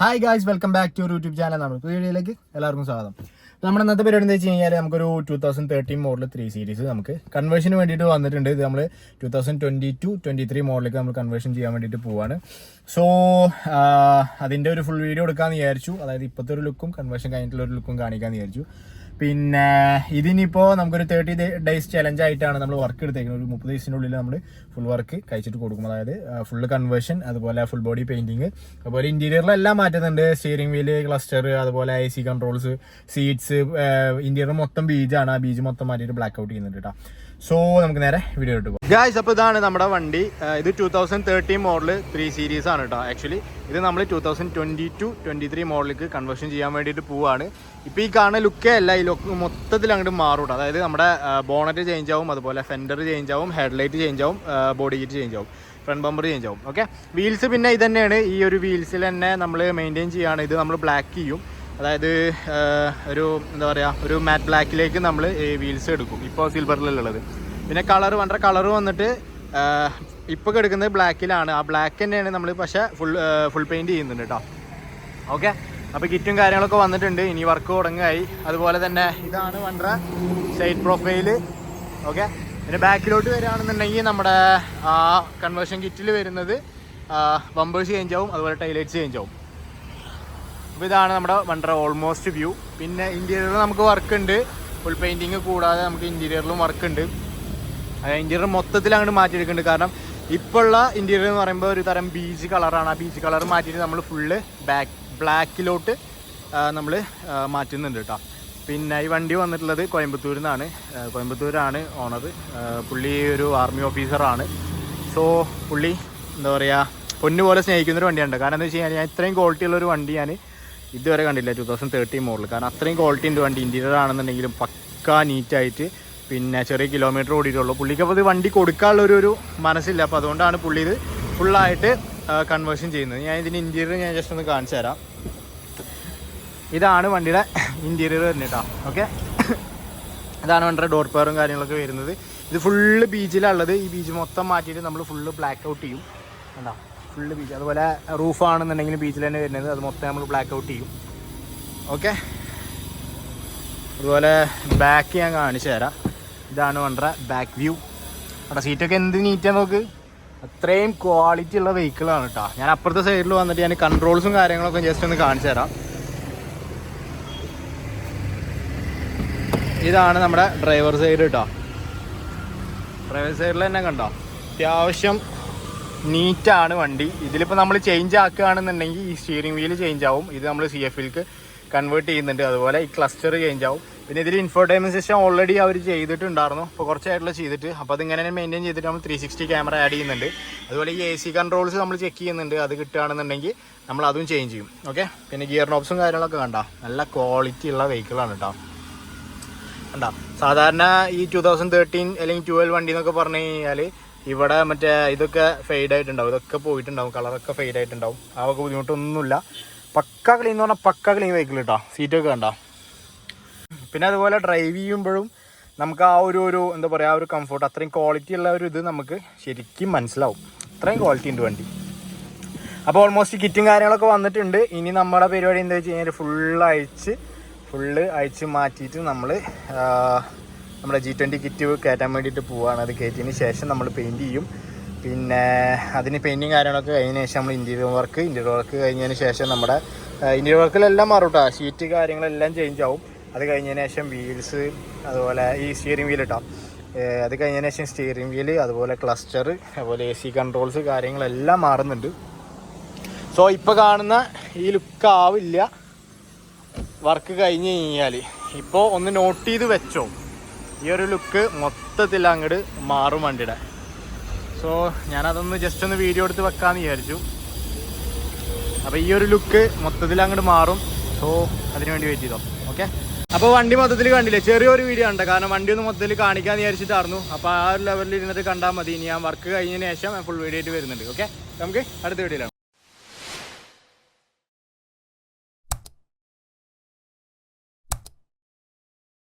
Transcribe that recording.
Hi guys welcome back to YouTube channel നമ്മൾ വീഡിയോയിലേക്ക് എല്ലാവർക്കും സ്വാഗതം. നമ്മുടെ ഇന്നത്തെ പരിപാടി എന്താ വെച്ച് കഴിഞ്ഞാൽ നമുക്കൊരു two thousand thirteen model three series നമുക്ക് കൺവേർഷന് വേണ്ടിയിട്ട് വന്നിട്ടുണ്ട്. ഇത് നമ്മൾ two thousand twenty two twenty three മോഡലിലേക്ക് നമ്മൾ കൺവേർഷൻ ചെയ്യാൻ വേണ്ടിയിട്ട് പോവാണ്. സോ അതിന്റെ ഒരു ഫുൾ വീഡിയോ എടുക്കാമെന്ന് വിചാരിച്ചു. അതായത് ഇപ്പോഴത്തെ ഒരു ലുക്കും കൺവേർഷൻ കഴിഞ്ഞിട്ടുള്ള ഒരു ലുക്കും കാണിക്കാമെന്ന് വിചാരിച്ചു. പിന്നെ ഇതിനിപ്പോൾ നമുക്കൊരു തേർട്ടി ഡേയ്സ് ചലഞ്ച് ആയിട്ടാണ് നമ്മൾ വർക്ക് എടുത്തേക്കുന്നത്. ഒരു മുപ്പത് ദിവസത്തിനുള്ളിൽ നമ്മൾ ഫുൾ വർക്ക് കഴിച്ചിട്ട് കൊടുക്കും. അതായത് ഫുൾ കൺവേർഷൻ അതുപോലെ ഫുൾ ബോഡി പെയിന്റിങ് അതുപോലെ ഇന്റീരിയറിലെല്ലാം മാറ്റുന്നുണ്ട്. സ്റ്റിയറിംഗ് വീൽ ക്ലസ്റ്റർ അതുപോലെ A C controls seats interior മൊത്തം ബീജാണ് ആ ബീജ് മൊത്തം മാറ്റിയിട്ട് ബ്ലാക്ക് ഔട്ട് ചെയ്യുന്നുണ്ട് കേട്ടോ സോ നമുക്ക് നേരെ വീഡിയോ ഇട്ട് പോകാം. ഗായ്സ് അപ്പോൾ ഇതാണ് നമ്മുടെ വണ്ടി. ഇത് two thousand thirteen model three series ആണ് കേട്ടോ ആക്ച്വലി ഇത് നമ്മൾ two thousand twenty two twenty three മോഡലിലേക്ക് കൺവേർഷൻ ചെയ്യാൻ വേണ്ടിയിട്ട് പോവാണ്. ഇപ്പോൾ ഈ കാണുന്ന ലുക്കേ അല്ല ഈ ലുക്ക് മൊത്തത്തിൽ അങ്ങോട്ട് മാറും അതായത് നമ്മുടെ ബോണറ്റ് ചേഞ്ച് ആവും അതുപോലെ ഫെൻഡർ ചേഞ്ച് ആവും ഹെഡ്ലൈറ്റ് ചേഞ്ച് ആവും ബോഡി കിറ്റ് ചേഞ്ച് ആവും ഫ്രണ്ട് ബമ്പർ ചേഞ്ച് ആവും. ഓക്കെ വീൽസ് പിന്നെ ഇത് തന്നെയാണ്. ഈ ഒരു വീൽസിൽ തന്നെ നമ്മൾ മെയിന്റെയിൻ ചെയ്യുകയാണ് ഇത് നമ്മൾ ബ്ലാക്ക് ചെയ്യും. അതായത് ഒരു എന്താ പറയുക ഒരു മാറ്റ് ബ്ലാക്കിലേക്ക് നമ്മൾ വീൽസ് എടുക്കും. ഇപ്പോൾ സിൽവറിലുള്ളത്. പിന്നെ കളർ വേണ്ട കളർ വന്നിട്ട് ഇപ്പോൾ കിടക്കുന്നത് ബ്ലാക്കിലാണ്. ആ ബ്ലാക്ക് തന്നെയാണ് നമ്മൾ പക്ഷേ ഫുൾ ഫുൾ പെയിന്റ് ചെയ്യുന്നുണ്ട് കേട്ടോ ഓക്കെ? അപ്പോൾ കിറ്റും കാര്യങ്ങളൊക്കെ വന്നിട്ടുണ്ട്. ഇനി വർക്ക് തുടങ്ങുകയായി അതുപോലെ തന്നെ ഇതാണ് വണ്ടറ സൈഡ് പ്രൊഫൈൽ ഓക്കെ? പിന്നെ ബാക്കിലോട്ട് വരികയാണെന്നുണ്ടെങ്കിൽ നമ്മുടെ ആ കൺവേർഷൻ കിറ്റിൽ വരുന്നത് ബമ്പേഴ്സ് ചേഞ്ച് ആവും. അതുപോലെ ടൈലൈറ്റ്സ് ചേഞ്ച് ആവും. അപ്പോൾ ഇതാണ് നമ്മുടെ വണ്ടർ ഓൾമോസ്റ്റ് വ്യൂ. പിന്നെ ഇന്റീരിയറിൽ നമുക്ക് വർക്ക് ഉണ്ട്. ഫുൾ പെയിന്റിങ് കൂടാതെ നമുക്ക് ഇന്റീരിയറിലും വർക്ക് ഉണ്ട്. ഇന്റീരിയർ മൊത്തത്തിൽ അങ്ങോട്ട് മാറ്റിയെടുക്കുന്നുണ്ട്. കാരണം ഇപ്പോൾ ഉള്ള ഇന്റീരിയർ എന്ന് പറയുമ്പോൾ ഒരു തരം ബീച്ച് കളറാണ് ആ ബീച്ച് കളർ മാറ്റിയിട്ട് നമ്മൾ ഫുള്ള് ബാക്ക് ബ്ലാക്കിലോട്ട് നമ്മൾ മാറ്റുന്നുണ്ട് കേട്ടോ പിന്നെ ഈ വണ്ടി വന്നിട്ടുള്ളത് കോയമ്പത്തൂരിൽ നിന്നാണ്. കോയമ്പത്തൂരാണ് ഓണർ പുള്ളി ഒരു ആർമി ഓഫീസറാണ് സോ പുള്ളി എന്താ പറയുക പൊന്നു പോലെ സ്നേഹിക്കുന്ന ഒരു വണ്ടിയാണ് കാരണം എന്താ വെച്ച് കഴിഞ്ഞാൽ ഞാൻ ഇത്രയും ക്വാളിറ്റി ഉള്ളൊരു വണ്ടി ഞാൻ ഇതുവരെ കണ്ടില്ല ടു തൗസൻഡ് തേർട്ടീൻ മോഡൽ കാരണം അത്രയും ക്വാളിറ്റി ഉണ്ട് വണ്ടി. ഇന്റീരിയർ ആണെന്നുണ്ടെങ്കിലും പക്ക നീറ്റായിട്ട് പിന്നെ ചെറിയ കിലോമീറ്റർ ഓടിയിട്ടുള്ളൂ. പുള്ളിക്ക് അപ്പോൾ ഇത് വണ്ടി കൊടുക്കാനുള്ള ഒരു മനസ്സില്ല. അപ്പോൾ അതുകൊണ്ടാണ് പുള്ളി ഇത് ഫുള്ളായിട്ട് കൺവേർഷൻ ചെയ്യുന്നത്. ഞാൻ ഇതിന്റെ ഇന്റീരിയർ ഞാൻ ജസ്റ്റ് ഒന്ന് കാണിച്ചു തരാം. ഇതാണ് വണ്ടിയുടെ ഇന്റീരിയർ വരുന്നത് കേട്ടോ. ഓക്കെ ഇതാണ് വണ്ടിയുടെ ഡോർ പെയറും കാര്യങ്ങളൊക്കെ വരുന്നത്. ഇത് ഫുള്ള് ബീച്ചിലുള്ളത് ഈ ബീച്ച് മൊത്തം മാറ്റിയിട്ട് നമ്മൾ ഫുള്ള് ബ്ലാക്ക് ഔട്ട് ചെയ്യും. കണ്ടോ? ഫുള്ള് ബീച്ച് അതുപോലെ റൂഫ് ആണെന്നുണ്ടെങ്കിൽ ബീച്ചിൽ തന്നെ വരുന്നത്. അത് മൊത്തം നമ്മൾ ബ്ലാക്ക് ഔട്ട് ചെയ്യും. ഓക്കെ അതുപോലെ ബാക്ക് ഞാൻ കാണിച്ചു തരാം. ഇതാണ് വണ്ടറ ബാക്ക് വ്യൂ അവിടെ സീറ്റൊക്കെ എന്ത് നീറ്റാ നോക്ക്. അത്രയും ക്വാളിറ്റി ഉള്ള വെഹിക്കിളാണ് കേട്ടോ ഞാൻ അപ്പുറത്തെ സൈഡിൽ വന്നിട്ട് ഞാൻ കൺട്രോൾസും കാര്യങ്ങളൊക്കെ ജസ്റ്റ് ഒന്ന് കാണിച്ചു തരാം. ഇതാണ് നമ്മുടെ ഡ്രൈവർ സൈഡ് കേട്ടോ ഡ്രൈവർ സൈഡിൽ തന്നെ കണ്ടോ? അത്യാവശ്യം നീറ്റാണ് വണ്ടി. ഇതിലിപ്പോൾ നമ്മൾ ചേഞ്ച് ആക്കുകയാണെന്നുണ്ടെങ്കിൽ ഈ സ്റ്റിയറിംഗ് വീൽ ചേഞ്ച് ആവും. ഇത് നമ്മൾ സി എഫിലേക്ക് കൺവേർട്ട് ചെയ്യുന്നുണ്ട്. അതുപോലെ ഈ ക്ലസ്റ്റർ ചേഞ്ച് ആവും. പിന്നെ ഇതിൽ ഇൻഫോർടൈൻമെന്റ് സിസ്റ്റം ഓൾറെഡി അവർ ചെയ്തിട്ടുണ്ടായിരുന്നു. അപ്പോൾ കുറച്ചായിട്ടുള്ള ചെയ്തിട്ട്. അപ്പോൾ അതിങ്ങനെ തന്നെ മെയിന്റെയിൻ ചെയ്തിട്ട് നമ്മൾ ത്രീ സിക്സ്റ്റി ക്യാമറ ആഡ് ചെയ്യുന്നുണ്ട്. അതുപോലെ ഈ എ സി കൺട്രോൾസ് നമ്മൾ ചെക്ക് ചെയ്യുന്നുണ്ട്. അത് കിട്ടുകയാണെന്നുണ്ടെങ്കിൽ നമ്മൾ അതും ചേഞ്ച് ചെയ്യും. ഓക്കെ പിന്നെ ഗിയർ നോബ്സും കാര്യങ്ങളൊക്കെ കണ്ട. നല്ല ക്വാളിറ്റി ഉള്ള വെഹിക്കിളാണ് കേട്ടോ കണ്ട? സാധാരണ ഈ ടു തൗസൻഡ് തേർട്ടീൻ അല്ലെങ്കിൽ ട്വൽവ് വണ്ടി എന്നൊക്കെ പറഞ്ഞു കഴിഞ്ഞാൽ ഇവിടെ മറ്റേ ഇതൊക്കെ ഫെയ്ഡ് ആയിട്ടുണ്ടാവും. ഇതൊക്കെ പോയിട്ടുണ്ടാവും. കളറൊക്കെ ഫെയ്ഡ് ആയിട്ടുണ്ടാവും. ആ വക ബുദ്ധിമുട്ടൊന്നുമില്ല. പക്ക ക്ലീൻ എന്ന് പറഞ്ഞാൽ പക്ക ക്ലീൻ വെഹിക്കിൾ കേട്ടോ സീറ്റൊക്കെ കണ്ടോ. പിന്നെ അതുപോലെ ഡ്രൈവ് ചെയ്യുമ്പോഴും നമുക്ക് ആ ഒരു ഒരു എന്താ പറയുക ആ ഒരു കംഫർട്ട് അത്രയും ക്വാളിറ്റി ഉള്ള ഒരു ഇത് നമുക്ക് ശരിക്കും മനസ്സിലാവും. അത്രയും ക്വാളിറ്റി ഉണ്ട് വണ്ടി. അപ്പോൾ ഓൾമോസ്റ്റ് കിറ്റും കാര്യങ്ങളൊക്കെ വന്നിട്ടുണ്ട്. ഇനി നമ്മുടെ പരിപാടി എന്താ വെച്ച് കഴിഞ്ഞാൽ ഫുള്ള് അയച്ച് ഫുള്ള് അയച്ച് മാറ്റിയിട്ട് നമ്മൾ നമ്മുടെ ജി ട്വന്റി കിറ്റ് കയറ്റാൻ വേണ്ടിയിട്ട് പോവുകയാണ് അത് കയറ്റിയതിന് ശേഷം നമ്മൾ പെയിന്റ് ചെയ്യും. പിന്നെ അതിന് പെയിന്റിങ് കാര്യങ്ങളൊക്കെ കഴിഞ്ഞ ശേഷം നമ്മൾ ഇന്റീരിയർ വർക്ക് ഇന്റീരിയർ വർക്ക് കഴിഞ്ഞതിന് ശേഷം നമ്മുടെ ഇന്റീരിയർ വർക്കിലെല്ലാം മാറും കേട്ടോ ഷീറ്റ് കാര്യങ്ങളെല്ലാം ചേഞ്ച് ആവും. അത് കഴിഞ്ഞതിന് ശേഷം വീൽസ് അതുപോലെ ഈ സ്റ്റിയറിംഗ് വീൽ ഇട്ടാം അത് കഴിഞ്ഞതിന് ശേഷം സ്റ്റിയറിംഗ് വീൽ അതുപോലെ ക്ലസ്റ്റർ അതുപോലെ എ സി കൺട്രോൾസ് കാര്യങ്ങളെല്ലാം മാറുന്നുണ്ട്. സോ ഇപ്പോൾ കാണുന്ന ഈ ലുക്ക് ആവില്ല. വർക്ക് കഴിഞ്ഞ് കഴിഞ്ഞാൽ ഇപ്പോൾ ഒന്ന് നോട്ട് ചെയ്ത് വെച്ചോ. ഈ ഒരു ലുക്ക് മൊത്തത്തിൽ അങ്ങോട്ട് മാറും വണ്ടിയുടെ. സോ ഞാനതൊന്ന് ജസ്റ്റ് ഒന്ന് വീഡിയോ എടുത്ത് വെക്കാമെന്ന് വിചാരിച്ചു. അപ്പോൾ ഈ ഒരു ലുക്ക് മൊത്തത്തിൽ അങ്ങോട്ട് മാറും. സോ അതിന് വേണ്ടി വെയിറ്റ് ചെയ്തോ. ഓക്കെ അപ്പോൾ വണ്ടി മൊത്തത്തിൽ കണ്ടില്ലേ? ചെറിയൊരു വീഡിയോ ഉണ്ട് കാരണം വണ്ടി ഒന്ന് മൊത്തത്തിൽ കാണിക്കാമെന്ന് വിചാരിച്ചിട്ടായിരുന്നു. അപ്പോൾ ആ ഒരു ലെവലിൽ ഇരുന്നിട്ട് കണ്ടാൽ മതി. ഇനി ഞാൻ വർക്ക് കഴിഞ്ഞതിന് ശേഷം ഫുൾ വീഡിയോ ആയിട്ട് വരുന്നുണ്ട്. ഓക്കെ നമുക്ക് അടുത്ത വീഡിയോയിലാണ്